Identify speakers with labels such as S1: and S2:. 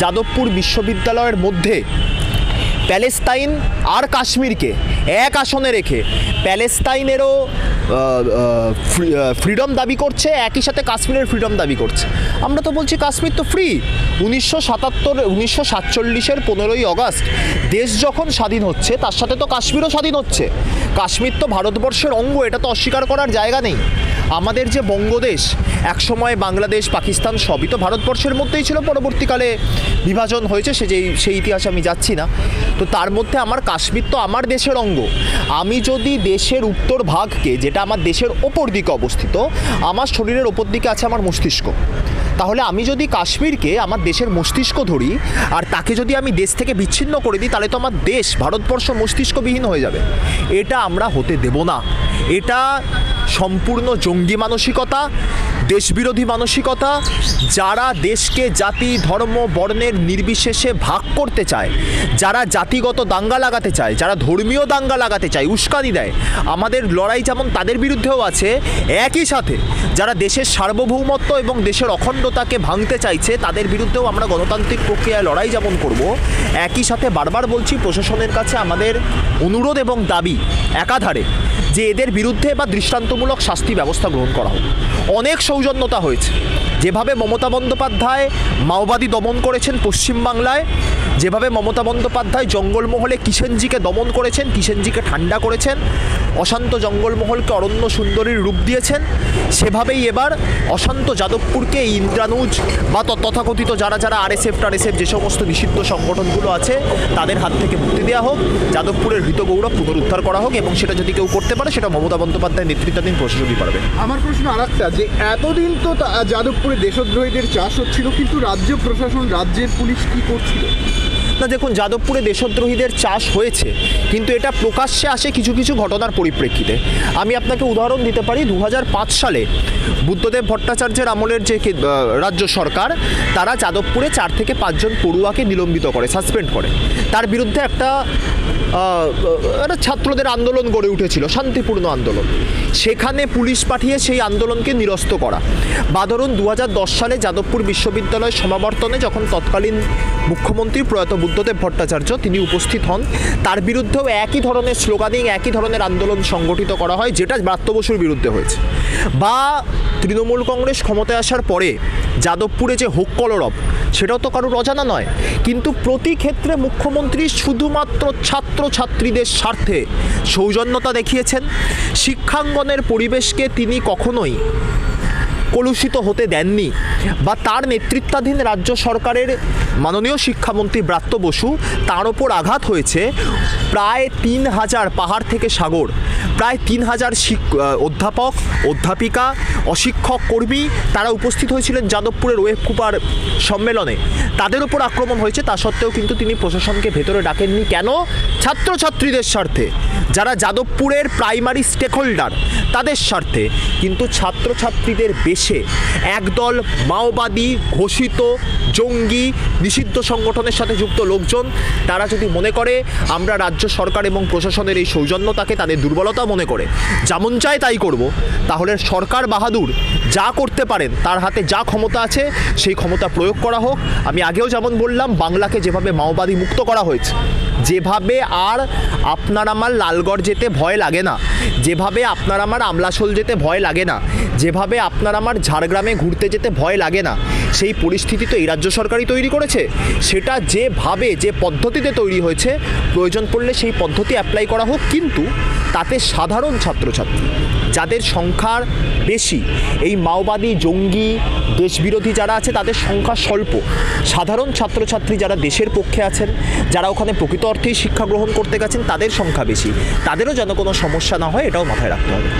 S1: যাদবপুর বিশ্ববিদ্যালয়ের মধ্যে প্যালেস্তাইন আর কাশ্মীরকে এক আসনে রেখে প্যালেস্তাইনেরও ফ্রিডম দাবি করছে, একই সাথে কাশ্মীরের ফ্রিডম দাবি করছে। আমরা তো বলছি কাশ্মীর তো ফ্রি উনিশশো সাতাত্তর, উনিশশো সাতচল্লিশের পনেরোই আগস্ট দেশ যখন স্বাধীন হচ্ছে, তার সাথে তো কাশ্মীরও স্বাধীন হচ্ছে। কাশ্মীর তো ভারতবর্ষের অঙ্গ, এটা তো অস্বীকার করার জায়গা নেই। আমাদের যে বঙ্গদেশ, একসময় বাংলাদেশ, পাকিস্তান সবই তো ভারতবর্ষের মধ্যেই ছিল, পরবর্তীকালে বিভাজন হয়েছে, সে যেই, সেই ইতিহাসে আমি যাচ্ছি না। তো তার মধ্যে আমার কাশ্মীর তো আমার দেশের অঙ্গ। আমি যদি দেশের উত্তর ভাগকে, যেটা আমার দেশের ওপর দিকে অবস্থিত, আমার শরীরের ওপর দিকে আছে আমার মস্তিষ্ক। তাহলে আমি যদি কাশ্মীরকে আমার দেশের মস্তিষ্ক ধরি আর তাকে যদি আমি দেশ থেকে বিচ্ছিন্ন করে দিই, তাহলে তো আমার দেশ ভারতবর্ষ মস্তিষ্কবিহীন হয়ে যাবে। এটা আমরা হতে দেব না। এটা সম্পূর্ণ জঙ্গি মানসিকতা দেশবিরোধী মানসিকতা, যারা দেশকে জাতি, ধর্ম, বর্ণের নির্বিশেষে ভাগ করতে চায়, যারা জাতিগত দাঙ্গা লাগাতে চায়, যারা ধর্মীয় দাঙ্গা লাগাতে চায়, উস্কানি দেয়, আমাদের লড়াই যেমন তাদের বিরুদ্ধেও আছে, একই সাথে যারা দেশের সার্বভৌমত্ব এবং দেশের অখণ্ডতাকে ভাঙতে চাইছে, তাদের বিরুদ্ধেও আমরা গণতান্ত্রিক প্রক্রিয়ায় লড়াই যেমন করব, একই সাথে বারবার বলছি, প্রশাসনের কাছে আমাদের অনুরোধ এবং দাবি একাধারে। যে এদের বিরুদ্ধে বা দৃষ্টান্তমূলক শাস্তি ব্যবস্থা গ্রহণ করা হোক। অনেক সৌজন্যতা হয়েছে। যেভাবে মমতা বন্দ্যোপাধ্যায় মাওবাদী দমন করেছেন পশ্চিমবাংলায়, যেভাবে মমতা বন্দ্যোপাধ্যায় জঙ্গলমহলে কিষেনজিকে দমন করেছেন কিষেনজিকে ঠান্ডা করেছেন, অশান্ত জঙ্গলমহলকে অরণ্য সুন্দরীর রূপ দিয়েছেন, সেভাবেই এবার অশান্ত যাদবপুরকে ইন্দ্রানুজ বা তথাকথিত যারা যারা আরএসএফ, টারএসএফ যে সমস্ত নিষিদ্ধ সংগঠনগুলো আছে, তাদের হাত থেকে মুক্তি দেওয়া হোক। যাদবপুরের হৃত গৌরব পুনরুদ্ধার করা হোক এবং সেটা যদি কেউ করতে পারে সেটা মমতা বন্দ্যোপাধ্যায় নেতৃত্বাধীন প্রশাসনই পারবে।
S2: আমার প্রশ্ন আরেকটা, যে এতদিন তা- যাদবপুরে দেশদ্রোহীদের চাষ হচ্ছিল, কিন্তু রাজ্য প্রশাসন, রাজ্যের পুলিশ কি করছিল?
S1: না দেখুন, যাদবপুরে দেশদ্রোহীদের চাষ হয়েছে, কিন্তু এটা প্রকাশ্যে আসে কিছু কিছু ঘটনার পরিপ্রেক্ষিতে। আমি আপনাকে উদাহরণ দিতে পারি দু হাজার পাঁচ সালে বুদ্ধদেব ভট্টাচার্যের আমলের যে রাজ্য সরকার, তারা যাদবপুরে চার থেকে পাঁচজন পড়ুয়াকে নিলম্বিত করে, সাসপেন্ড করে। তার বিরুদ্ধে একটা একটা ছাত্রদের আন্দোলন গড়ে উঠেছিল, শান্তিপূর্ণ আন্দোলন। সেখানে পুলিশ পাঠিয়ে সেই আন্দোলনকে নিরস্ত করা। বা ধরুন দু হাজার দশ সালে যাদবপুর বিশ্ববিদ্যালয় সমাবর্তনে যখন তৎকালীন মুখ্যমন্ত্রী প্রয়াত বুদ্ধদেব ভট্টাচার্য তিনি উপস্থিত হন। তার বিরুদ্ধেও একই ধরনের স্লোগানিং, একই ধরনের আন্দোলন সংগঠিত করা হয়, যেটা ব্রাত্য বসুর বিরুদ্ধে হয়েছে। বা তৃণমূল কংগ্রেস ক্ষমতায় আসার পরে যাদবপুরে যে হোক কলরব, সেটাও তো কারোর অজানা নয়। কিন্তু প্রতি ক্ষেত্রে মুখ্যমন্ত্রী শুধুমাত্র ছাত্রছাত্রীদের স্বার্থে সৌজন্যতা দেখিয়েছেন। শিক্ষাঙ্গনের পরিবেশকে তিনি কখনোই কলুষিত হতে দেননি বা তার নেতৃত্বাধীন রাজ্য সরকারের মাননীয় শিক্ষামন্ত্রী ব্রাত্য বসু তার ওপর আঘাত হয়েছে প্রায় তিন হাজার পাহাড় থেকে সাগর। প্রায় তিন হাজার অধ্যাপক, অধ্যাপিকা, অশিক্ষক, কর্মী তারা উপস্থিত হয়েছিলেন যাদবপুরের ওয়েব কুপার সম্মেলনে। তাদের উপর আক্রমণ হয়েছে, তা সত্ত্বেও কিন্তু তিনি প্রশাসনকে ভেতরে ডাকেননি। কেন? ছাত্রছাত্রীদের স্বার্থে। যারা যাদবপুরের প্রাইমারি স্টেক হোল্ডার তাদের স্বার্থে। কিন্তু ছাত্রছাত্রীদের বেশে একদল মাওবাদী, ঘোষিত, জঙ্গি, নিষিদ্ধ সংগঠনের সাথে যুক্ত লোকজন, তারা যদি মনে করে, আমরা রাজ্য সরকার এবং প্রশাসনের এই সৌজন্যতাকে, তাদের দুর্বলতা মনে করে। যেমন চায় তাই করব। তাহলে সরকার বাহাদুর যা করতে পারেন, তার হাতে যা ক্ষমতা আছে, সেই ক্ষমতা প্রয়োগ করা হোক। আমি আগেও যেমন বললাম, বাংলাকে যেভাবে মাওবাদী মুক্ত করা হয়েছে, যেভাবে আর আপনার আমার লালগড় যেতে ভয় লাগে না, যেভাবে আপনার আমার আমলাশোল যেতে ভয় লাগে না যেভাবে আপনার আমার ঝাড়গ্রামে ঘুরতে যেতে ভয় লাগে না, সেই পরিস্থিতি তো এই রাজ্য সরকারই তৈরি করেছে। সেটা যেভাবে, যে পদ্ধতিতে তৈরি হয়েছে, প্রয়োজন পড়লে সেই পদ্ধতি অ্যাপ্লাই করা হোক, কিন্তু তাতে সাধারণ ছাত্রছাত্রী, যাদের সংখ্যার বেশি, এই মাওবাদী, জঙ্গি, দেশবিরোধী যারা আছে, তাদের সংখ্যা স্বল্প। সাধারণ ছাত্রছাত্রী যারা দেশের পক্ষে আছেন, যারা ওখানে প্রকৃত অর্থেই শিক্ষা গ্রহণ করতে গেছেন, তাদের সংখ্যা বেশি। তাদেরও যেন কোনো সমস্যা না হয়, এটাও মাথায় রাখতে হবে।